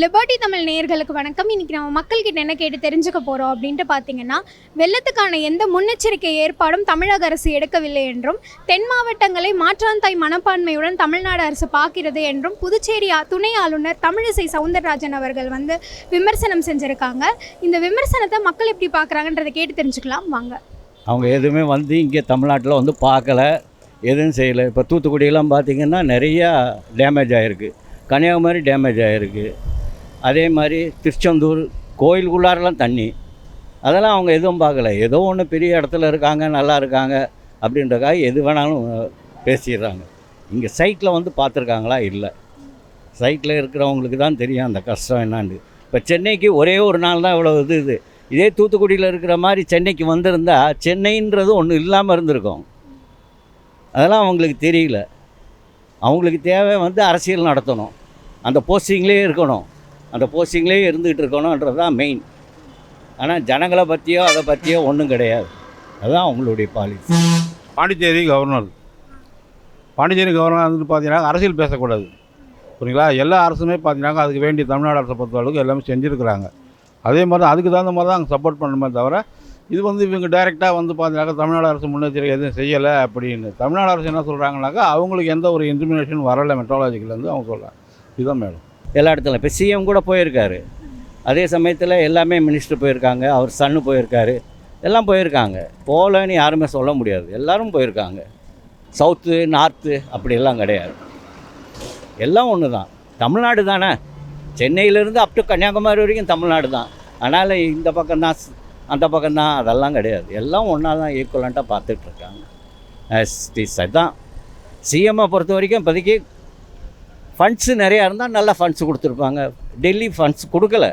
Liberty Tamil நேயர்களுக்கு வணக்கம். இன்னைக்கு நம்ம மக்கள்கிட்ட என்ன கேட்டு தெரிஞ்சுக்க போகிறோம் அப்படின்ட்டு பார்த்தீங்கன்னா வெள்ளத்துக்கான எந்த முன்னெச்சரிக்கை ஏற்பாடும் தமிழக அரசு எடுக்கவில்லை என்றும் தென் மாவட்டங்களை மாற்றாந்தாய் மனப்பான்மையுடன் தமிழ்நாடு அரசு பார்க்கிறது என்றும் புதுச்சேரி துணை ஆளுநர் தமிழிசை சவுந்தரராஜன் அவர்கள் வந்து விமர்சனம் செஞ்சுருக்காங்க. இந்த விமர்சனத்தை மக்கள் எப்படி பார்க்குறாங்கன்றதை கேட்டு தெரிஞ்சுக்கலாம். வாங்க. அவங்க எதுவுமே வந்து இங்கே தமிழ்நாட்டில் வந்து பார்க்கல எதுவும் செய்யலை. இப்போ தூத்துக்குடியெல்லாம் பார்த்தீங்கன்னா நிறையா டேமேஜ் ஆகிருக்கு கன்னியாகுமரி டேமேஜ் ஆகிருக்கு அதே மாதிரி திருச்செந்தூர் கோயிலுக்குள்ளாரெல்லாம் தண்ணி. அதெல்லாம் அவங்க எதுவும் பார்க்கல. ஏதோ ஒன்று பெரிய இடத்துல இருக்காங்க நல்லா இருக்காங்க அப்படின்றக்காக எது வேணாலும் பேசிடுறாங்க. இங்கே சைட்டில் வந்து பார்த்துருக்காங்களா? இல்லை. சைட்டில் இருக்கிறவங்களுக்கு தான் தெரியும் அந்த கஷ்டம் என்னான்னு. இப்போ சென்னைக்கு ஒரே ஒரு நாள் தான் இவ்வளோ இது இது. இதே தூத்துக்குடியில் இருக்கிற மாதிரி சென்னைக்கு வந்திருந்தா சென்னைன்றது ஒன்று இல்லாமல் இருந்திருக்கும். அதெல்லாம் அவங்களுக்கு தெரியல. அவங்களுக்கு தேவை வந்து அரசியல் நடத்தணும். அந்த போஸ்டிங்லேயே இருக்கணும். அந்த போஸ்டிங்லேயே இருந்துகிட்டு இருக்கணுன்றது தான் மெயின் ஆனால் ஜனங்களை பற்றியோ அதை பற்றியோ ஒன்றும் கிடையாது. அதுதான் அவங்களுடைய policy Pondicherry governor Pondicherry governor வந்து பார்த்தீங்கன்னா அரசியல் பேசக்கூடாது. புரியுங்களா? எல்லா அரசுமே பார்த்தீங்கன்னா அதுக்கு வேண்டிய தமிழ்நாடு அரசை பொறுத்த அளவுக்கு எல்லாமே செஞ்சுருக்கிறாங்க. அதே மாதிரி தான் அதுக்கு தகுந்த மாதிரி தான் அங்கே சப்போர்ட் பண்ணணுமே தவிர இது வந்து இவங்க டைரெக்டாக வந்து பார்த்தீங்கன்னா தமிழ்நாடு அரசு முன்னெச்சரிக்கை எதுவும் செய்யலை அப்படின்னு. தமிழ்நாடு அரசு என்ன சொல்கிறாங்கனாக்கா அவங்களுக்கு எந்த ஒரு இன்ஃபர்மேஷன் வரலை மெட்ரோலாஜிக்கலேருந்து அவங்க சொல்கிறாங்க இதுதான் மேடம் எல்லா இடத்துல. இப்போ சிஎம் கூட போயிருக்காரு. அதே சமயத்தில் எல்லாமே மினிஸ்டர் போயிருக்காங்க. அவர் சன்னு போயிருக்காரு. எல்லாம் போயிருக்காங்க. போகலன்னு யாருமே சொல்ல முடியாது. எல்லோரும் போயிருக்காங்க. சவுத்து நார்த்து அப்படியெல்லாம் கிடையாது. எல்லாம் ஒன்று தான் தமிழ்நாடு தானே. சென்னையிலேருந்து அப் டு கன்னியாகுமரி வரைக்கும் தமிழ்நாடு தான். அதனால் இந்த பக்கம்தான் அந்த பக்கம்தான் அதெல்லாம் கிடையாது. எல்லாம் ஒன்றா தான் ஈக்குவலண்ட்டாக பார்த்துட்ருக்காங்க எஸ்டிஸ் அதுதான் சிஎம்மை பொறுத்த வரைக்கும் இப்போதைக்கு ஃபண்ட்ஸு நிறையா இருந்தால் நல்ல ஃபண்ட்ஸ் கொடுத்துருப்பாங்க. டெல்லி ஃபண்ட்ஸ் கொடுக்கல.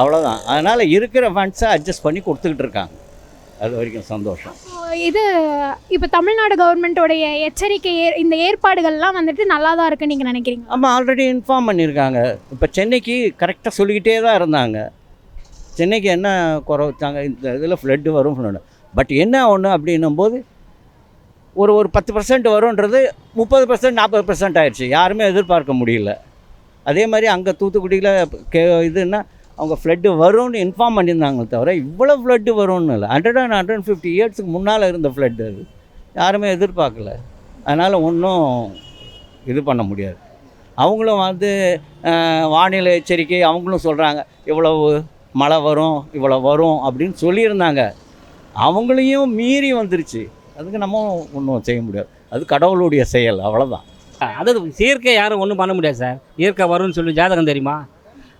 அவ்வளோதான் அதனால் இருக்கிற ஃபண்ட்ஸை அட்ஜஸ்ட் பண்ணி கொடுத்துக்கிட்டு இருக்காங்க. அது வரைக்கும் சந்தோஷம். இது இப்போ தமிழ்நாடு கவர்மெண்ட்டோடைய எச்சரிக்கை இந்த ஏற்பாடுகள்லாம் வந்துட்டு நல்லா தான் இருக்குன்னு நீங்கள் நினைக்கிறீங்க ஆமாம் ஆல்ரெடி இன்ஃபார்ம் பண்ணியிருக்காங்க. இப்போ சென்னைக்கு கரெக்டாக சொல்லிக்கிட்டே தான் இருந்தாங்க. சென்னைக்கு என்ன குறை வச்சாங்க? இந்த இதில் ஃப்ளட்டு வரும் பட் என்ன ஒன்று அப்படின்னும் போது ஒரு ஒரு பத்து பர்சன்ட் வரும்ன்றது முப்பது பர்சன்ட் நாற்பது பர்சன்ட் ஆயிடுச்சு. யாருமே எதிர்பார்க்க முடியல. அதே மாதிரி அங்கே தூத்துக்குடியில் கே இதுன்னா அவங்க ஃப்ளட்டு வரும்னு இன்ஃபார்ம் பண்ணியிருந்தாங்க தவிர இவ்வளோ ஃப்ளட்டு வரும்னு இல்லை. ஹண்ட்ரட் அண்ட் ஹண்ட்ரட் ஃபிஃப்டி இயர்ஸுக்கு முன்னால் இருந்த ஃப்ளட் அது. யாருமே எதிர்பார்க்கல. அதனால் ஒன்றும் இது பண்ண முடியாது. அவங்களும் வந்து வானிலை எச்சரிக்கை அவங்களும் சொல்கிறாங்க இவ்வளவு மழை வரும் இவ்வளோ வரும் அப்படின்னு சொல்லியிருந்தாங்க. அவங்களையும் மீறி வந்துருச்சு. அதுக்கு நம்ம ஒன்றும் செய்ய முடியாது. அது கடவுளுடைய செயல் அவ்வளோதான் அதாவது இயற்கை யாரும் ஒன்றும் பண்ண முடியாது சார். இயற்கை வரும்னு சொல்லி ஜாதகம் தெரியுமா?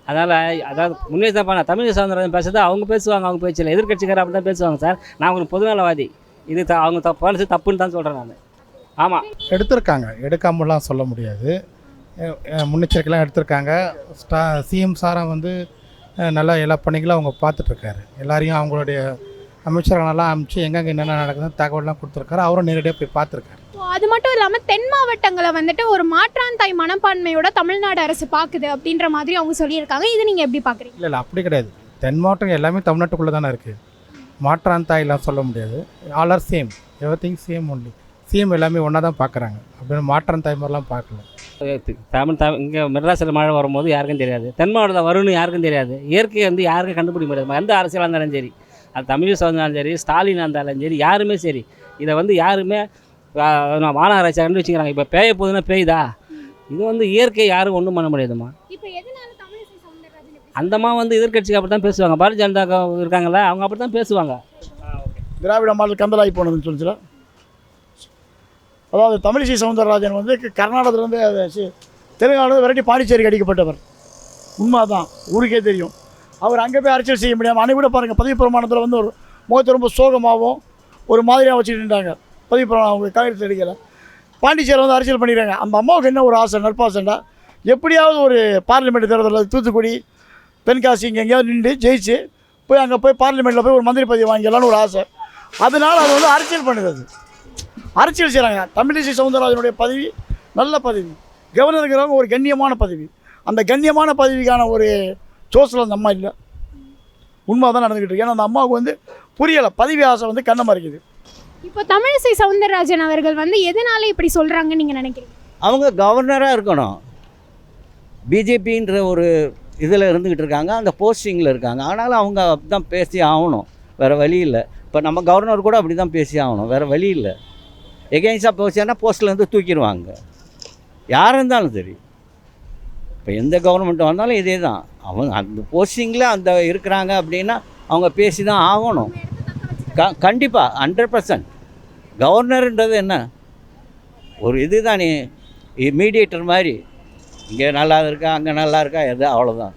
அதனால் அதாவது முன்னேற்றம் பண்ண தமிழ் சவுந்தரராஜன் பேசுறது அவங்க பேசுவாங்க அவங்க பேச்சில் எதிர்கட்சிக்காரர் அப்படி தான் பேசுவாங்க சார். நான் ஒரு பொதுநலவாதி. இது த அவங்க தப்பு பாலிசி தப்புன்னு தான் சொல்கிறேன் நான். ஆமாம் எடுத்திருக்காங்க. எடுக்காமலாம் சொல்ல முடியாது. முன்னெச்சரிக்கைலாம் எடுத்திருக்காங்க. ஸ்டா சிஎம் சாரம் வந்து நல்லா எல்லா பணிகளும் அவங்க பார்த்துட்ருக்காரு எல்லாரையும் அவங்களுடைய அமைச்சர்களெல்லாம் அனுப்பிச்சு எங்கெங்கே என்னென்ன நடக்குதுன்னு தகவல்லாம் கொடுத்துருக்காரு. அவரும் நேரடியாக போய் பார்த்துருக்காரு. அது மட்டும் இல்லாமல் தென் மாவட்டங்களை வந்துட்டு ஒரு மாற்றாந்தாய் மனப்பான்மையோட தமிழ்நாடு அரசு பார்க்குது அப்படின்ற மாதிரி அவங்க சொல்லியிருக்காங்க. இது நீங்கள் எப்படி பார்க்குறீங்க இல்லை இல்லை அப்படி கிடையாது. தென் மாவட்டம் எல்லாமே தமிழ்நாட்டுக்குள்ளே தானே இருக்குது மாற்றாந்தாயெல்லாம் சொல்ல முடியாது. All are same everything same only CM எல்லாமே ஒன்றா தான் பார்க்குறாங்க அப்படின்னு மாற்றாந்தாய் மாதிரிலாம் பார்க்கல. தமிழ் தமிழ் இங்கே மெட்ராஸில் மழை வரும்போது யாருக்கும் தெரியாது. தென் மாவட்டத்தில் வரும்னு யாருக்கும் தெரியாது. இயற்கை வந்து யாருக்கும் கண்டுபிடிக்க முடியாது. எந்த அரசியலாக இருந்தாலும் சரி. அது தமிழ் இருந்தாலும் சரி ஸ்டாலினாக இருந்தாலும் சரி யாருமே சரி. இதை வந்து யாருமே மாநகராட்சி கண்டு வச்சுக்கிறாங்க. இப்போ பேய போகுதுன்னா பேயுதா? இது வந்து இயற்கை யாரும் ஒன்றும் பண்ண முடியாதுமா இப்போ எதனால தமிழிசை சவுந்தரராஜன் இப்படி அந்தமா வந்து எதிர்க்கட்சிக்கு அப்படி தான் பேசுவாங்க. பாரதிய ஜனதா இருக்காங்கல்ல அவங்க அப்படி தான் பேசுவாங்க. திராவிட மாடல் கந்தலாகி போனதுன்னு சொல்லிச்சுல. அதாவது தமிழிசை சவுந்தரராஜன் வந்து கர்நாடகத்திலேருந்து தெலுங்கானாவில் விரட்டி பாண்டிச்சேரிக்கு அடிக்கப்பட்டவர். உண்மை தான் ஊருக்கே தெரியும். அவர் அங்கே போய் அரசியல் செய்ய முடியாமல் அனைவரும் பாருங்கள் பதவி பிரமாணத்தில் வந்து ஒரு முகத்தை ரொம்ப சோகமாகவும் ஒரு மாதிரியாக வச்சுட்டு இருந்தாங்க. பதவி பிரமாணம் அவங்க காங்கிரஸ் அடிக்கலை பாண்டிச்சேரி வந்து அரசியல் பண்ணிடுறாங்க அந்த அம்மாவுக்கு என்ன ஒரு ஆசை நற்பாசண்டா எப்படியாவது ஒரு பார்லிமெண்ட் தேர்தலில் தூத்துக்குடி தென்காசி இங்கே எங்கேயாவது நின்று ஜெயிச்சு போய் அங்கே போய் பார்லிமெண்ட்டில் போய் ஒரு மந்திரி பதவி வாங்கிடலான்னு ஒரு ஆசை. அதனால் அது வந்து அரசியல் பண்ணுது அது. அரசியல் செய்கிறாங்க தமிழிசை சவுந்தரராஜனுடைய பதவி நல்ல பதவி. கவர்னர் இருக்கிறவங்க ஒரு கண்ணியமான பதவி. அந்த கண்ணியமான பதவிக்கான ஒரு சோர்ஸில் அந்த அம்மா இல்லை. உண்மை தான் நடந்துக்கிட்டு இருக்கு. ஏன்னா அந்த அம்மாவுக்கு வந்து புரியலை. பதவி ஆசை வந்து கண்ணை மறைக்குது. இப்போ தமிழிசை சவுந்தரராஜன் அவர்கள் வந்து எதனால இப்படி சொல்றாங்கன்னு நீங்க நினைக்கிறீங்க? அவங்க கவர்னராக இருக்கணும். பிஜேபின்ற ஒரு இதில் இருந்துக்கிட்டு இருக்காங்க. அந்த போஸ்டிங்கில் இருக்காங்க. ஆனாலும் அவங்க அப்படி தான் பேசி ஆகணும். வேறு வழி இல்லை. இப்போ நம்ம கவர்னர் கூட அப்படி தான் பேசி ஆகணும். வேறு வழி இல்லை. எகெயின்ஸ்டாக பேசினா போஸ்ட்லேருந்து தூக்கிடுவாங்க. யார் இருந்தாலும் சரி. இப்போ எந்த கவர்மெண்ட் வந்தாலும் இதே தான் அவங்க அந்த போஸ்டிங்கில் அந்த இருக்கிறாங்க அப்படின்னா அவங்க பேசி தான் ஆகணும். க கண்டிப்பாக ஹண்ட்ரட் பர்சன்ட் கவர்னருன்றது என்ன? ஒரு இது தானே மீடியேட்டர் மாதிரி. இங்கே நல்லா இருக்கா அங்கே நல்லா இருக்கா எது அவ்வளோதான்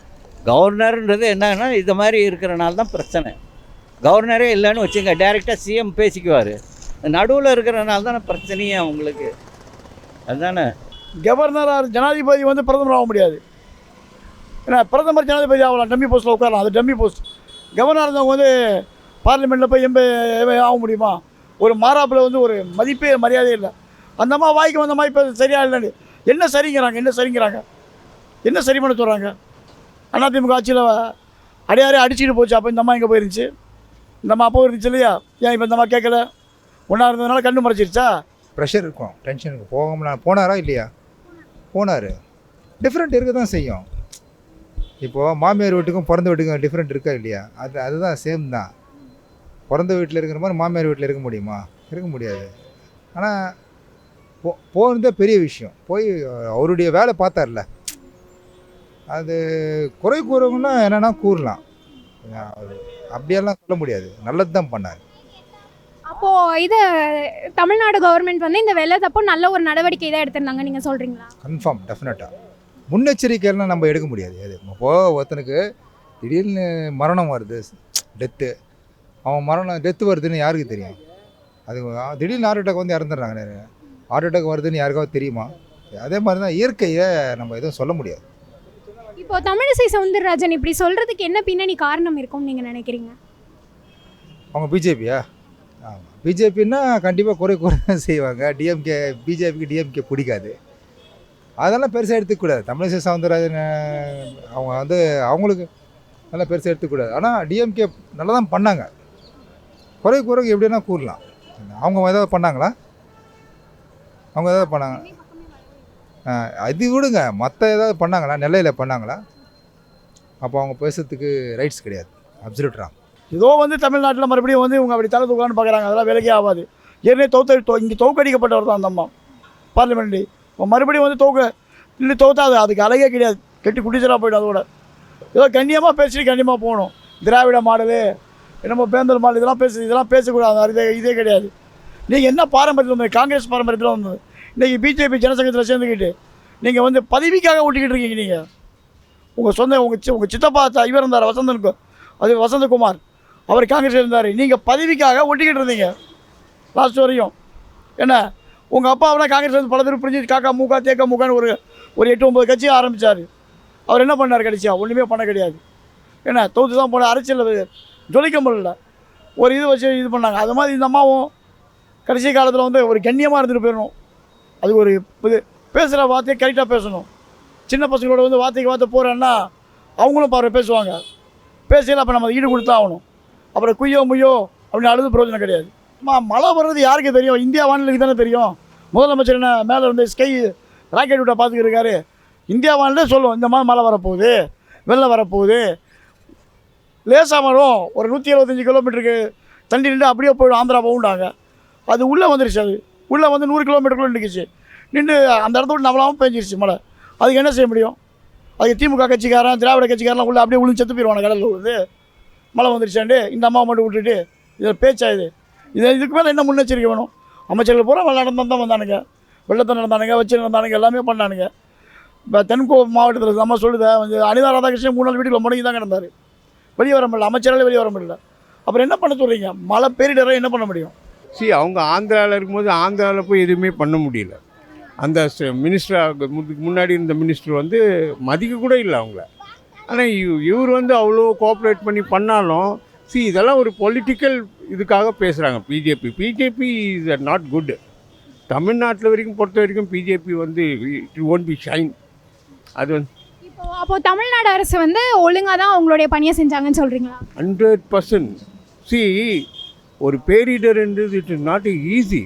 கவர்னருன்றது என்னன்னா இது மாதிரி இருக்கிறனால தான் பிரச்சனை. கவர்னரே இல்லைன்னு வச்சுங்க டைரெக்டாக சிஎம் பேசிக்குவார். நடுவில் இருக்கிறனால தானே பிரச்சனையே அவங்களுக்கு. அதுதானே கவர்னராக ஜனாதிபதி வந்து பிரதமர் ஆக முடியாது. ஏன்னா பிரதமர் ஜனாதிபதி ஆகலாம் டம்மி போஸ்ட்டில் உட்காரலாம் அது டம்மி போஸ்ட். கவர்னராக இருந்தவங்க வந்து பார்லிமெண்ட்டில் போய் எம்பி ஆக முடியுமா? ஒரு மாறாப்பில் வந்து ஒரு மதிப்பே மரியாதையே இல்லை. அந்த வாய்க்கு வந்த மாதிரி இப்போ சரியாக இல்லை என்ன சரிங்கிறாங்க என்ன சரிங்கிறாங்க? என்ன சரி பண்ண சொல்கிறாங்க அதிமுக ஆட்சியில் அடையாரே அடிச்சுட்டு போச்சு அப்போ இந்த அம்மா எங்கே போயிருந்துச்சு. இந்த அம்மா அப்போ இருந்துச்சு இல்லையா? ஏன் இப்போ இந்த அம்மா கேட்கல ஒன்றா இருந்ததுனால கண்ணு மறைச்சிருச்சா? ப்ரெஷர் இருக்கும் டென்ஷன் இருக்கும். போக போனாரா இல்லையா? போனார். டிஃப்ரெண்ட் இருக்க தான் செய்யும். இப்போது மாமியார் வீட்டுக்கும் பிறந்த வீட்டுக்கும் டிஃப்ரெண்ட் இருக்கா இல்லையா? அது அதுதான் சேம் தான். பிறந்த வீட்டில் இருக்கிற மாதிரி மாமியார் வீட்டில் இருக்க முடியுமா? இருக்க முடியாது. ஆனால் போ போனதே பெரிய விஷயம். போய் அவருடைய வேலை பார்த்தார்ல. அது குறை கூறவங்கன்னா என்னென்னா கூறலாம். அது அப்படியெல்லாம் சொல்ல முடியாது. நல்லது தான் பண்ணார். அப்போது இது தமிழ்நாடு கவர்மெண்ட் வந்து இந்த வெள்ளத்தப்போ நல்ல ஒரு நடவடிக்கை தான் எடுத்திருந்தாங்க. நீங்கள் சொல்கிறீங்களா கன்ஃபார்ம் டெஃபினட்டாக முன்னெச்சரிக்கையெல்லாம் நம்ம எடுக்க முடியாது. அது இப்போ ஒருத்தனுக்கு திடீர்னு மரணம் வருது டெத்து அவன் மரணம் டெத்து வருதுன்னு யாருக்கு தெரியும்? அது திடீர்னு ஹார்ட் அட்டாக் வந்து இறந்துடுறாங்க நிறைய ஹார்ட் அட்டாக் வருதுன்னு யாருக்காவது தெரியுமா? அதே மாதிரி தான் இயற்கையை நம்ம எதுவும் சொல்ல முடியாது. இப்போ தமிழிசை சவுந்தரராஜன் இப்படி சொல்கிறதுக்கு என்ன பின்னணி காரணம் இருக்கும்னு நீங்கள் நினைக்கிறீங்க? அவங்க பிஜேபியா ஆமாம் பிஜேபின்னா கண்டிப்பாக குறை குறை செய்வாங்க. டிஎம்கே பிஜேபிக்கு டிஎம்கே பிடிக்காது. அதெல்லாம் பெருசாக எடுத்துக்கூடாது தமிழிசை சவுந்தரராஜன் அவங்க வந்து அவங்களுக்கு நல்லா பெருசாக எடுத்துக்கூடாது ஆனால் டிஎம்கே நல்லா தான் பண்ணாங்க. குறை குறை எப்படின்னா கூறலாம். அவங்க ஏதாவது பண்ணாங்களா? அவங்க ஏதாவது பண்ணாங்க? அது விடுங்க. மற்ற ஏதாவது பண்ணாங்களா? நெல்லையில் பண்ணாங்களா? அப்போ அவங்க பேசுறதுக்கு ரைட்ஸ் கிடையாது. அப்சல்யூட் ராங் ஏதோ வந்து தமிழ்நாட்டில் மறுபடியும் வந்து இவங்க அப்படி தலை தூக்கலான்னு பார்க்குறாங்க அதெல்லாம் வேலைக்கே ஆகாது. ஏற்கனவே தோத்த தோ இங்கே தோக்கடிக்கப்பட்டவர் தான் அந்த அம்மா. பார்லிமெண்ட்டு இப்போ மறுபடியும் வந்து தோக்க இல்லை தோத்தாது அதுக்கு அழகே கிடையாது. கெட்டி குட்டிச்சலாக போய்டும் அதோட. ஏதோ கண்ணியமாக பேசிட்டு கண்ணியமாக போகணும். திராவிட மாடலு என்னமோ பேந்தல் மாடல் இதெல்லாம் பேசு இதெல்லாம் பேசக்கூடாது. அது இதே கிடையாது. நீங்கள் என்ன பாரம்பரியத்தில் வந்தது? காங்கிரஸ் பாரம்பரியத்தில் வந்தது? இன்றைக்கி பிஜேபி ஜனசங்கத்தில் சேர்ந்துக்கிட்டு நீங்கள் வந்து பதவிக்காக ஓட்டிக்கிட்டு இருக்கீங்க நீங்கள் உங்கள் சொந்த உங்கள் சி உங்கள் சித்தப்பா இவர் இருந்தார் வசந்தனுக்கு அது வசந்தகுமார். அவர் காங்கிரஸ் இருந்தார். நீங்கள் பதவிக்காக ஒட்டிக்கிட்டு இருந்தீங்க. லாஸ்ட் வரையும். என்ன? உங்கள் அப்பாவெல்லாம் காங்கிரஸ் வந்து பல பேர் பிரிஞ்சு காக்கா மூக்கா தேக்கா மூக்கான்னு ஒரு ஒரு எட்டு ஒம்பது கட்சி ஆரம்பித்தார் அவர் என்ன பண்ணார் கடைசியா? ஒன்றுமே பண்ண கிடையாது. என்ன? தொகுத்து தான் போன அரசியலில் ஜொலிக்க முடியல. ஒரு இது வச்சு இது பண்ணாங்க. அது மாதிரி இந்த அம்மாவும் கடைசி காலத்தில் வந்து ஒரு கண்ணியமாக இருந்துட்டு போயிடணும். அது ஒரு இது. பேசுகிற வார்த்தையை கரெக்டாக பேசணும். சின்ன பசங்களோட வந்து வார்த்தைக்கு வார்த்தை போகிறேன்னா அவங்களும் பாரு பேசுவாங்க. பேசல அப்போ நம்ம ஈடு கொடுத்தா ஆகணும். அப்புறம் குய்யோ முய்யோ அப்படின்னு அழுது பிரயோஜனம் கிடையாது. மா மழை வர்றது யாருக்கு தெரியும்? இந்தியா வானிலைக்கு தானே தெரியும்? முதலமைச்சர் என்ன மேலே இருந்து ஸ்கை ராக்கெட் விட்டா பார்த்துக்கிருக்காரு இந்தியா வானிலே சொல்லுவோம் இந்த மாதிரி மழை வரப்போகுது வெள்ளம் வரப்போகுது. லேசாக வரும். ஒரு நூற்றி எழுபத்தஞ்சி கிலோமீட்டருக்கு தண்ணி நின்று அப்படியே போயிடும் ஆந்திரா போகுண்டாங்க அது உள்ளே வந்துருச்சு அது. உள்ளே வந்து நூறு கிலோமீட்டருக்குள்ளே நிற்கிச்சு நின்று அந்த இடத்த விட்டு நம்மளாவும் பெஞ்சிருச்சு மழை. அதுக்கு என்ன செய்ய முடியும்? அதுக்கு திமுக கட்சிக்காரன் திராவிட கட்சிக்காரன் உள்ளே அப்படியே உளுந்து செத்து போயிடுவாங்க கடலில் விழுந்து மழை வந்துருச்சாண்டு இந்த அம்மா மட்டும் விட்டுட்டு இதில் பேச்சா இது? இது இதுக்கு மேலே என்ன முன்னெச்சரிக்கை வேணும்? அமைச்சர்கள் பூரா வெள்ள நடந்தான் தான் வந்தானுங்க. வெள்ளத்தை நடந்தானுங்க வச்சு நடந்தானுங்க எல்லாமே பண்ணானுங்க. இப்போ தென்கோ மாவட்டத்தில் நம்ம சொல்லுத வந்து அனிதா ராதாகிருஷ்ணன் மூணு நாள் வீட்டில் முடங்கி தான் கிடந்தார். வெளியே வர முடியல அமைச்சரால் வெளியே வர முடியல. அப்புறம் என்ன பண்ண சொல்கிறீங்க மழை பேரிடரை என்ன பண்ண முடியும்? சி அவங்க ஆந்திராவில் இருக்கும்போது ஆந்திராவில் போய் எதுவுமே பண்ண முடியல. அந்த மினிஸ்டர் முன்னாடி இருந்த மினிஸ்டர் வந்து மதிக்க கூட இல்லை அவங்கள. ஆனால் இவர் வந்து அவ்வளோ கோஆப்ரேட் பண்ணி பண்ணாலும் சி இதெல்லாம் ஒரு பொலிட்டிக்கல் இதுக்காக பேசுகிறாங்க BJP BJP is not good தமிழ்நாட்டில் வரைக்கும் பொறுத்த வரைக்கும் பிஜேபி வந்து இட் ஒன்ட் பி ஷைன் அது வந்து இப்போ அப்போ தமிழ்நாடு அரசு வந்து ஒழுங்காக தான் அவங்களுடைய பணியை செஞ்சாங்கன்னு சொல்கிறீங்களா ஹண்ட்ரட் பர்சன்ட் சி ஒரு பேரிடர்ன்றது it is not easy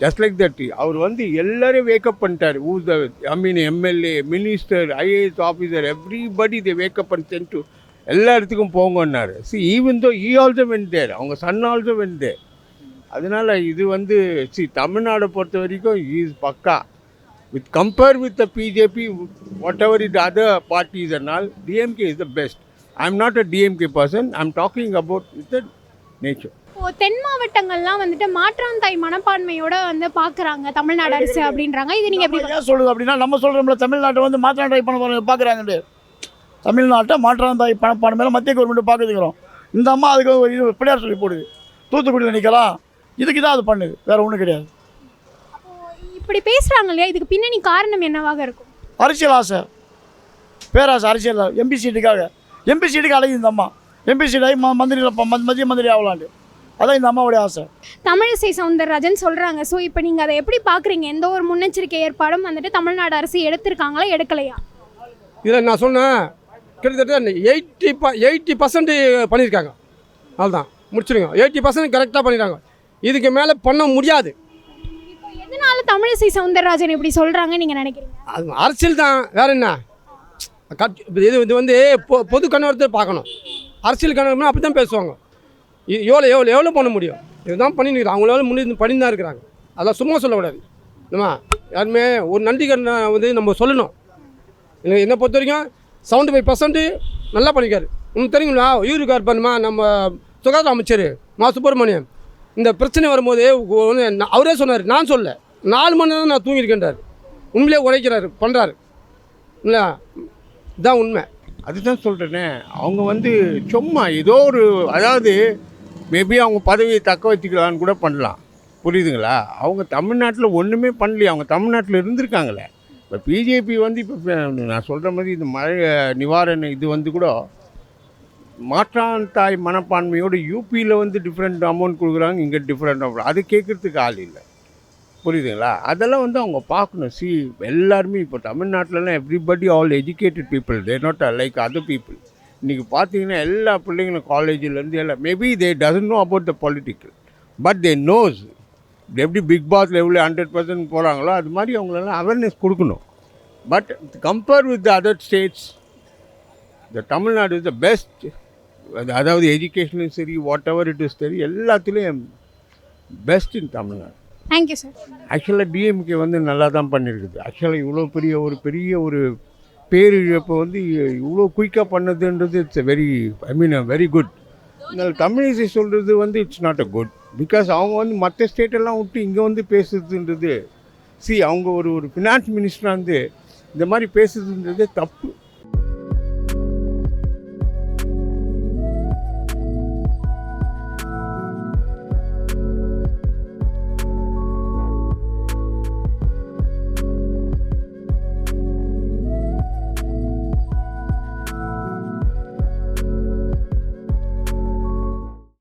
just like that அவர் வந்து எல்லாரையும் வேக்கப் பண்ணிட்டார். ஊ the I mean MLA minister IAS officer everybody இதை வேக்கப் பண்ணி சென்ட் டு எல்லா இடத்துக்கும் போங்கன்னாரு. C even though E also when தேர் அவங்க சன் ஆல்சோ வென் தேர் அதனால் இது வந்து சி தமிழ்நாடை பொறுத்த வரைக்கும் is pakka. With compare with the BJP whatever it other parties and DMK is the best I am not a DMK person I am talking about with the nature இப்போ தென் மாவட்டங்கள்லாம் வந்துட்டு மாற்றாந்தாய் மனப்பான்மையோட வந்து பார்க்குறாங்க தமிழ்நாடு அரசு அப்படின்றாங்க. இது நீங்கள் எப்படி ஏன் சொல்லுது அப்படின்னா நம்ம சொல்கிறோம்ல தமிழ்நாட்டை வந்து மாற்றாண்டாய் பண்ண போகிற பார்க்குறாங்கட்டு தமிழ்நாட்டை மாற்றாந்தாய் பணப்பான மத்திய கவர்மெண்ட் பார்க்குதுக்கிறோம் இந்த அம்மா அதுக்கு ஒரு இது பிள்ளையார் சொல்லி போடுது. தூத்துக்குடியில் நிற்கலாம் இதுக்கு தான் அது பண்ணுது. வேறு ஒன்றும் கிடையாது. இப்படி பேசுகிறாங்க இல்லையா? இதுக்கு பின்னணி காரணம் என்னவாக இருக்கும்? அரசியல் ஆசை. பேராசை அரசியல் எம்பி சீட்டுக்காக எம்பி சீட்டுக்கு அலையுது இந்த அம்மா. எம்பி சீட் ஆகி ம- மந்திரியில் ப- ம- மத்திய மந்திரி ஆகலான்ட்டு. அதான் இந்த அம்மாவுடைய ஆசை. தமிழிசை சவுந்தரராஜன் சொல்கிறாங்க ஸோ இப்போ நீங்கள் அதை எப்படி பார்க்குறீங்க எந்த ஒரு முன்னெச்சரிக்கை ஏற்பாடும் வந்துட்டு தமிழ்நாடு அரசு எடுத்திருக்காங்களா எடுக்கலையா? இதில் நான் சொன்னேன். கிட்டத்தட்ட எயிட்டி ப எயிட்டி பர்சன்ட் பண்ணியிருக்காங்க. அதுதான் முடிச்சிடுங்க எயிட்டி பர்சன்ட் கரெக்டாக பண்ணிடுறாங்க இதுக்கு மேலே பண்ண முடியாது. இப்போ எதனால தமிழிசை சவுந்தரராஜன் இப்படி சொல்கிறாங்க நீங்கள் நினைக்கிறீங்க? அது அரசியல் தான். வேற என்ன? கட் இது இது வந்து பொ பொது கண்ணோட்டத்தை பார்க்கணும். அரசியல் கண்ணோட்டம்னா அப்படி தான் பேசுவாங்க. இது எவ்வளோ எவ்வளோ எவ்வளோ பண்ண முடியும்? இதுதான் பண்ணிட்டு அவங்களால முன்னே பண்ணி தான் இருக்கிறாங்க. அதெல்லாம் சும்மா சொல்லக்கூடாது. நம்ம யாருமே ஒரு நன்றி வந்து நம்ம சொல்லணும். எனக்கு என்னை பொறுத்த வரைக்கும் செவன்டி ஃபைவ் பர்சன்ட்டு நல்லா பண்ணிக்காரு உங்களுக்கு தெரியுங்களா? இவரு இருக்கார் பண்ணுமா? நம்ம சுகாதார அமைச்சர் மா. சுப்பிரமணியம். இந்த பிரச்சனை வரும்போது நான் அவரே சொன்னார். நான் சொல்ல நாலு மணி நேரம் நான் தூங்கியிருக்கேன்றார். உண்மையிலே உழைக்கிறாரு பண்ணுறாரு இல்லை இதுதான் உண்மை. அதுதான் சொல்கிறேனே அவங்க வந்து சும்மா ஏதோ ஒரு அதாவது மேபி அவங்க பதவியை தக்க வச்சுக்கலான்னு கூட பண்ணலாம். புரியுதுங்களா? அவங்க தமிழ்நாட்டில் ஒன்றுமே பண்ணலையே. அவங்க தமிழ்நாட்டில் இருந்திருக்காங்களே. இப்போ பிஜேபி வந்து இப்போ நான் சொல்கிற மாதிரி இந்த மழை நிவாரண இது வந்து கூட மாற்றான் தாய் மனப்பான்மையோடு யூபியில் வந்து டிஃப்ரெண்ட் அமௌண்ட் கொடுக்குறாங்க இங்கே டிஃப்ரெண்ட் அமௌண்ட் அது கேட்குறதுக்கு ஆள் இல்லை. புரியுதுங்களா? அதெல்லாம் வந்து அவங்க பார்க்கணும். சி எல்லாருமே இப்போ தமிழ்நாட்டிலலாம் everybody all educated people they not like other people இன்றைக்கி பார்த்தீங்கன்னா எல்லா பிள்ளைங்களும் காலேஜிலேருந்து எல்லாம் maybe they doesn't know about the political but they knows எப்படி பிக் பாஸில் எவ்வளோ ஹண்ட்ரட் பர்சன்ட் போகிறாங்களோ அது மாதிரி அவங்களெல்லாம் அவேர்னஸ் கொடுக்கணும். But compare with the other states the Tamil Nadu is the best அதாவது எஜுகேஷனும் சரி வாட் எவர் இட் இஸ் சரி எல்லாத்துலேயும் best in Tamil Nadu thank you sir ஆக்சுவலாக டிஎம்கே வந்து நல்லா தான் பண்ணியிருக்குது ஆக்சுவலாக இவ்வளோ பெரிய ஒரு பெரிய ஒரு பேரிழப்பை வந்து இவ்வளோ குயிக்காக பண்ணதுன்றது it's very I mean very good இந்த தமிழிசை சொல்கிறது வந்து it's not a good because அவங்க வந்து மற்ற ஸ்டேட்டெல்லாம் விட்டு இங்கே வந்து பேசுறதுன்றது சி அவங்க ஒரு ஒரு ஃபினான்ஸ் மினிஸ்டராக இருந்து இந்த மாதிரி பேசுறதுன்றது தப்பு.